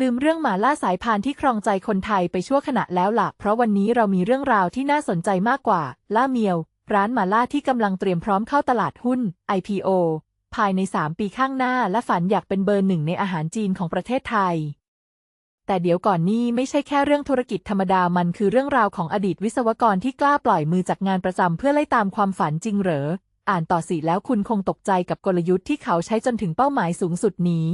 ลืมเรื่องหมาล่าสายพานที่ครองใจคนไทยไปชั่วขณะแล้วล่ะ เพราะวันนี้เรามีเรื่องราวที่น่าสนใจมากกว่า ล่าเมียว ร้านหมาล่าที่กำลังเตรียมพร้อมเข้าตลาดหุ้น IPO ภายใน 3 ปีข้างหน้า และฝันอยากเป็นเบอร์หนึ่งในอาหารจีนของประเทศไทย แต่เดี๋ยวก่อนนี่ไม่ใช่แค่เรื่องธุรกิจธรรมดามันคือเรื่องราวของอดีตวิศวกรที่กล้าปล่อยมือจากงานประจำเพื่อไล่ตามความฝันจริงเหรอ อ่านต่อสิแล้วคุณคงตกใจกับกลยุทธ์ที่เขาใช้จนถึงเป้าหมายสูงสุดนี้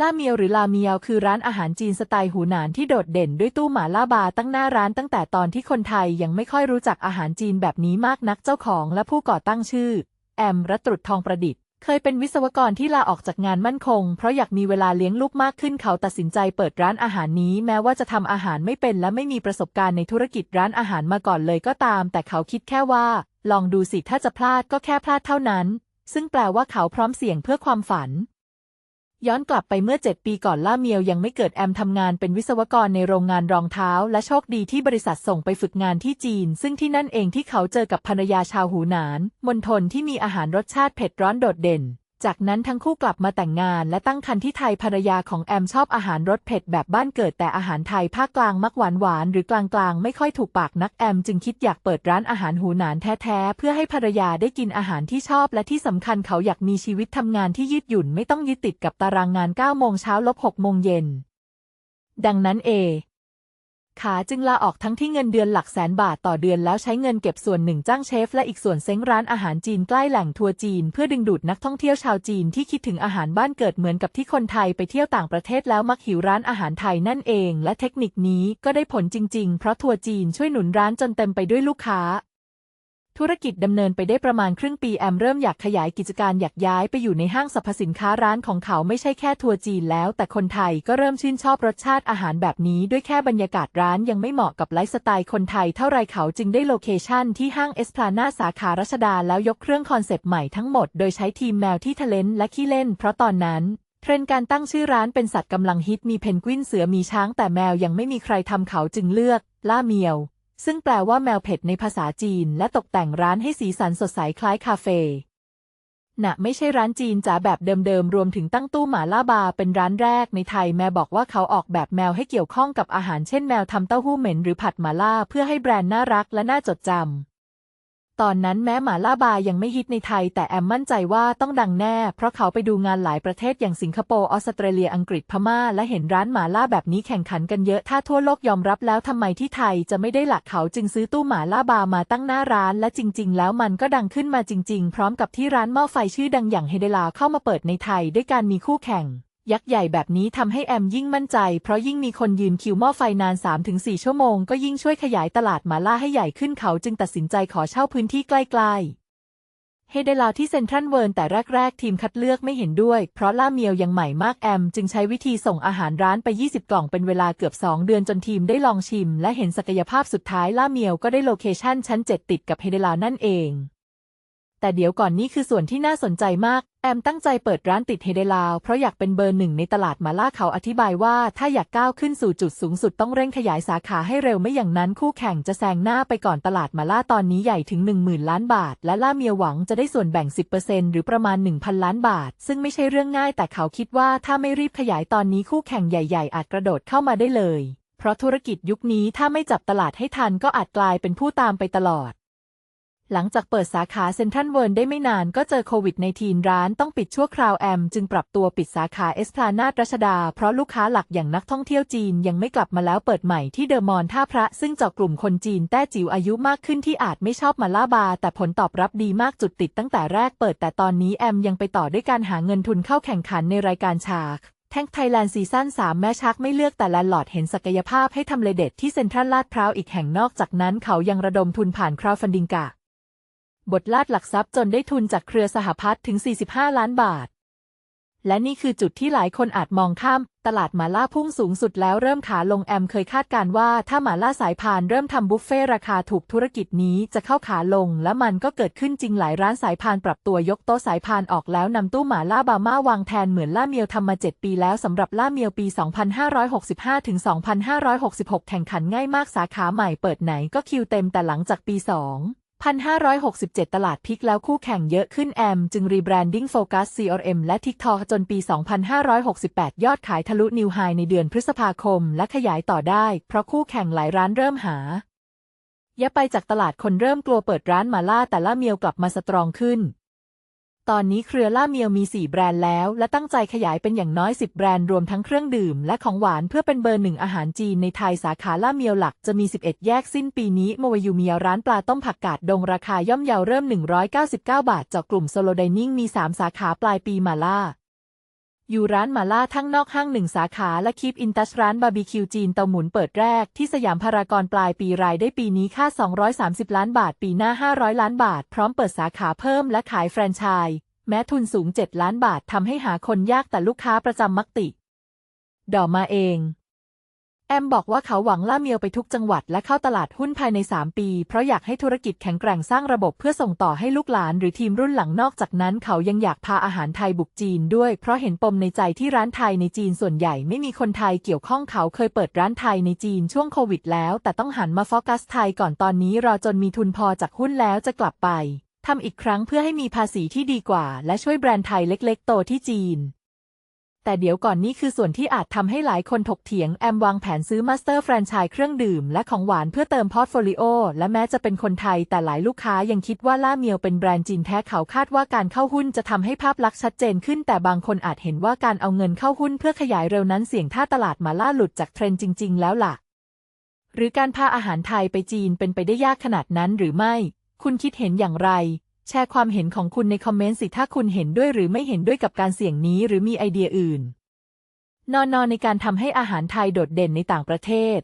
ล่าเมียวหรือลาเมียวคือร้านอาหารจีนสไตล์หูหนานที่โดดเด่นด้วยตู้หมาล่าบาร์ตั้งหน้าร้านตั้งแต่ตอนที่คนไทยยังไม่ค่อยรู้จักอาหารจีนแบบนี้มากนักเจ้าของและผู้ก่อตั้งชื่อ แอมรัตรุดทองประดิษฐ์ เคยเป็นวิศวกรที่ลาออกจากงานมั่นคง เพราะอยากมีเวลาเลี้ยงลูกมากขึ้นเขาตัดสินใจเปิดร้านอาหารนี้ แม้ว่าจะทำอาหารไม่เป็นและไม่มีประสบการณ์ในธุรกิจร้านอาหารมาก่อนเลยก็ตาม แต่เขาคิดแค่ว่า ลองดูสิถ้าจะพลาดก็แค่พลาดเท่านั้น ซึ่งแปลว่าเขาพร้อมเสี่ยงเพื่อความฝัน ย้อนกลับไปเมื่อ 7 ปีก่อนล่าเมียวยังไม่เกิดแอมทำงานเป็นวิศวกรในโรงงานรองเท้า และโชคดีที่บริษัทส่งไปฝึกงานที่จีน ซึ่งที่นั่นเองที่เขาเจอกับภรรยาชาวหูหนานมณฑลที่มีอาหารรสชาติเผ็ดร้อนโดดเด่น จากนั้นทั้งคู่กลับมาแต่งงานและตั้งครรภ์ที่ไทยภรรยาของแอมชอบอาหารรสเผ็ดแบบบ้านเกิดแต่อาหารไทยภาคกลางมักหวานหวานหรือกลางๆ ไม่ค่อยถูกปากนักแอมจึงคิดอยากเปิดร้านอาหารหูหนานแท้ๆ เพื่อให้ภรรยาได้กินอาหารที่ชอบและที่สำคัญเขาอยากมีชีวิตทำงานที่ยืดหยุ่นไม่ต้องยึดติดกับตารางงาน9โมงเช้าลบ6โมงเย็นดังนั้นเอ ขาจึงลาออกทั้งที่เงินเดือนหลักแสนบาทต่อเดือนแล้วใช้เงินเก็บส่วนหนึ่งจ้างเชฟ และอีกส่วนเซ้งร้านอาหารจีนใกล้แหล่งทัวร์จีน เพื่อดึงดูดนักท่องเที่ยวชาวจีนที่คิดถึงอาหารบ้านเกิดเหมือนกับที่คนไทยไปเที่ยวต่างประเทศแล้วมักหิวร้านอาหารไทยนั่นเอง และเทคนิคนี้ก็ได้ผลจริง ๆ เพราะทัวร์จีนช่วยหนุนร้านจนเต็มไปด้วยลูกค้า ธุรกิจดำเนินไปได้ประมาณครึ่งปีแอมเริ่มอยากขยายกิจการอยากย้ายไปอยู่ในห้างสรรพสินค้าร้านของเขาไม่ใช่แค่ทัวร์จีนแล้ว แต่คนไทยก็เริ่มชื่นชอบรสชาติอาหารแบบนี้ ด้วยแค่บรรยากาศร้านยังไม่เหมาะกับไลฟ์สไตล์คนไทยเท่าไรเขาจึงได้โลเคชั่นที่ห้างเอสพลานาสาขารัชดาแล้วยกเครื่องคอนเซปต์ใหม่ทั้งหมดโดยใช้ทีมแมวที่ทะเลนและขี้เล่น เพราะตอนนั้นเทรนด์การตั้งชื่อร้านเป็นสัตว์กำลังฮิตมีเพนกวินเสือมีช้างแต่แมวยังไม่มีใครทำเขาจึงเลือก ล่าเมียว ซึ่งแปลว่าแมวเผ็ดในภาษาจีน และตกแต่งร้านให้สีสันสดใสคล้ายคาเฟ่นะไม่ใช่ร้านจีนจ๋าแบบเดิมๆ รวมถึงตั้งตู้หมาล่าบาร์เป็นร้านแรกในไทยแม่บอกว่าเขาออกแบบแมวให้เกี่ยวข้องกับอาหารเช่นแมวทำเต้าหู้เหม็นหรือผัดหมาล่าเพื่อให้แบรนด์น่ารักและน่าจดจำ ตอนนั้นแม้หมาล่าบายังไม่ฮิตในไทย แต่แอมมั่นใจว่าต้องดังแน่ เพราะเขาไปดูงานหลายประเทศอย่างสิงคโปร์ออสเตรเลียอังกฤษพม่า และเห็นร้านหมาล่าแบบนี้แข่งขันกันเยอะ ถ้าทั่วโลกยอมรับแล้วทำไมที่ไทยจะไม่ได้หลักเขาจึงซื้อตู้หมาล่าบามาตั้งหน้าร้าน และจริง ๆ แล้วมันก็ดังขึ้นมาจริง ๆ พร้อมกับที่ร้านหม้อไฟชื่อดังอย่างเฮเดลาเข้ามาเปิดในไทยด้วยการมีคู่แข่ง ยักษ์ใหญ่แบบนี้ทำให้แอมยิ่งมั่นใจ เพราะยิ่งมีคนยืนคิวหม้อไฟนาน 3-4 ชั่วโมง ก็ยิ่งช่วยขยายตลาดมาล่าให้ใหญ่ขึ้นเขาจึงตัดสินใจขอเช่าพื้นที่ใกล้ๆเฮเดลาที่เซ็นทรัลเวิร์นแต่แรก ๆ ทีมคัดเลือกไม่เห็นด้วย เพราะล่าเมียวยังใหม่มากแอม จึงใช้วิธีส่งอาหารร้านไป 20 กล่องเป็นเวลาเกือบ 2 เดือนจนทีมได้ลองชิม และเห็นศักยภาพสุดท้ายล่าเมียวก็ได้โลเคชั่นชั้น 7 ติดกับเฮเดลานั่นเอง แต่เดี๋ยวก่อนนี่คือส่วนที่น่าสนใจมาก แอมตั้งใจเปิดร้านติดเฮเดลาว เพราะอยากเป็นเบอร์หนึ่งในตลาดมาล่าเขาอธิบายว่า ถ้าอยากก้าวขึ้นสู่จุดสูงสุดต้องเร่งขยายสาขาให้เร็วไม่อย่างนั้นคู่แข่งจะแซงหน้าไปก่อนตลาดมาล่าตอนนี้ใหญ่ถึง 10,000 ล้านบาท และล่าเมียหวังจะได้ส่วนแบ่ง 10%หรือประมาณ 1,000 ล้านบาท ซึ่งไม่ใช่เรื่องง่ายแต่เขาคิดว่าถ้าไม่รีบขยายตอนนี้คู่แข่งใหญ่ ๆ อาจกระโดดเข้ามาได้เลย เพราะธุรกิจยุคนี้ถ้าไม่จับตลาดให้ทันก็อาจกลายเป็นผู้ตามไปตลอด หลังจากเปิดสาขาเซ็นทรัลเวิร์ได้ไม่นานก็เจอโควิดในทีนร้านต้องปิดชั่วคราวแอม จึงปรับตัวปิดสาขาเอสพลานาดรัชดา เพราะลูกค้าหลักอย่างนักท่องเที่ยวจีนยังไม่กลับมาแล้วเปิดใหม่ที่เดอะมอลล์ท่าพระ ซึ่งเจาะกลุ่มคนจีนแต้จิ๋วอายุมากขึ้นที่อาจไม่ชอบมาล่าบาร์แต่ผลตอบรับดีมากจุดติดตั้งแต่แรกเปิดแต่ตอนนี้แอมยังไปต่อด้วยการหาเงินทุนเข้าแข่งขันในรายการชากแท่งไทยแลนด์ซีซั่น3 แม่ชักไม่เลือกแต่แลนด์ลอดเห็นศักยภาพให้ทำเลเด็ดที่เซ็นทรัลลาดพร้าวอีกแห่งนอกจากนั้นเขายังระดมทุนผ่านคราวฟันดิงกะ บทลาดหลักทรัพย์จนได้ทุนจากเครือสหพัฒน์ถึง 45 ล้านบาท และนี่คือจุดที่หลายคนอาจมองข้าม ตลาดหมาล่าพุ่งสูงสุดแล้วเริ่มขาลงแอมเคยคาดการว่าถ้าหมาล่าสายพานเริ่มทำบุฟเฟ่ราคาถูกธุรกิจนี้จะเข้าขาลง และมันก็เกิดขึ้นจริงหลายร้านสายพานปรับตัวยกโต๊ะสายพานออกแล้วนำตู้หมาล่าบาม่าวางแทนเหมือนล่าเมียวทำมา 7 ปีแล้วสำหรับล่าเมียวปี 2565ถึง2566 แข่งขันง่ายมากสาขาใหม่เปิดไหนก็คิวเต็มแต่หลังจากปี 2 1,567 ตลาดพลิกแล้วคู่แข่งเยอะขึ้นแอม จึงรีแบรนดิ้งโฟกัส CRM และ TikTok จนปี 2568 ยอดขายทะลุนิวไฮในเดือนพฤษภาคม และขยายต่อได้ เพราะคู่แข่งหลายร้านเริ่มหา ยะไปจากตลาดคนเริ่มกลัวเปิดร้านมาล่าแต่ละเมียวกลับมาสตรองขึ้น ตอนนี้เครือล่าเมียวมี 4 แบรนด์แล้ว และตั้งใจขยายเป็นอย่างน้อย 10 แบรนด์รวมทั้งเครื่องดื่ม และของหวานเพื่อเป็นเบอร์หนึ่งอาหารจีนในไทยสาขาล่าเมียวหลักจะมี 11 แยกสิ้นปีนี้โมวยูเมียร้านปลาต้มผักกาดดงราคาย่อมเยาเริ่ม 199 บาทเจาะกลุ่มโซโลไดนิ่งมี 3 สาขาปลายปีมาล่า อยู่ร้านมาล่าทั้งนอกห้างหนึ่งสาขาและคีปอินทัชร้านบาร์บีคิวจีนเตาหมุนเปิดแรกที่สยามพารากอนปลายปีรายได้ปีนี้ค่า 230 ล้านบาท ปีหน้า 500 ล้านบาท พร้อมเปิดสาขาเพิ่มและขายแฟรนไชส์แม้ทุนสูง 7 ล้านบาททำให้หาคนยากแต่ลูกค้าประจำมักติ ดอมาเอง แอมบอกว่าเขาหวังล่าเมียวไปทุกจังหวัดและเข้าตลาดหุ้นภายใน 3 ปี เพราะอยากให้ธุรกิจแข็งแกร่งสร้างระบบเพื่อส่งต่อให้ลูกหลานหรือทีมรุ่นหลังนอกจากนั้น เขายังอยากพาอาหารไทยบุกจีนด้วย เพราะเห็นปมในใจที่ร้านไทยในจีนส่วนใหญ่ไม่มีคนไทยเกี่ยวข้องเขาเคยเปิดร้านไทยในจีนช่วงโควิดแล้ว แต่ต้องหันมาโฟกัสไทยก่อนตอนนี้รอจนมีทุนพอจากหุ้นแล้วจะกลับไปทำอีกครั้งเพื่อให้มีภาษีที่ดีกว่า และช่วยแบรนด์ไทยเล็ก ๆ โตที่จีน แต่เดี๋ยวก่อนนี่คือส่วนที่อาจทำให้หลายคนถกเถียง แอมวางแผนซื้อมาสเตอร์แฟรนไชส์เครื่องดื่มและของหวานเพื่อเติมพอร์ตโฟลิโอและแม้จะเป็นคนไทย แต่หลายลูกค้ายังคิดว่าล่าเมียวเป็นแบรนด์จีนแท้เขาคาดว่าการเข้าหุ้นจะทำให้ภาพลักษณ์ชัดเจนขึ้น แต่บางคนอาจเห็นว่าการเอาเงินเข้าหุ้นเพื่อขยายเร็วนั้นเสี่ยงถ้าตลาดมาล่าหลุดจากเทรนด์จริง ๆ แล้วล่ะ หรือการพาอาหารไทยไปจีนเป็นไปได้ยากขนาดนั้นหรือไม่ คุณคิดเห็นอย่างไร แชร์ความเห็นของคุณในคอมเมนต์สิถ้าคุณเห็นด้วยหรือไม่เห็นด้วยกับการเสี่ยงนี้หรือมีไอเดียอื่น นอนๆในการทำให้อาหารไทยโดดเด่นในต่างประเทศ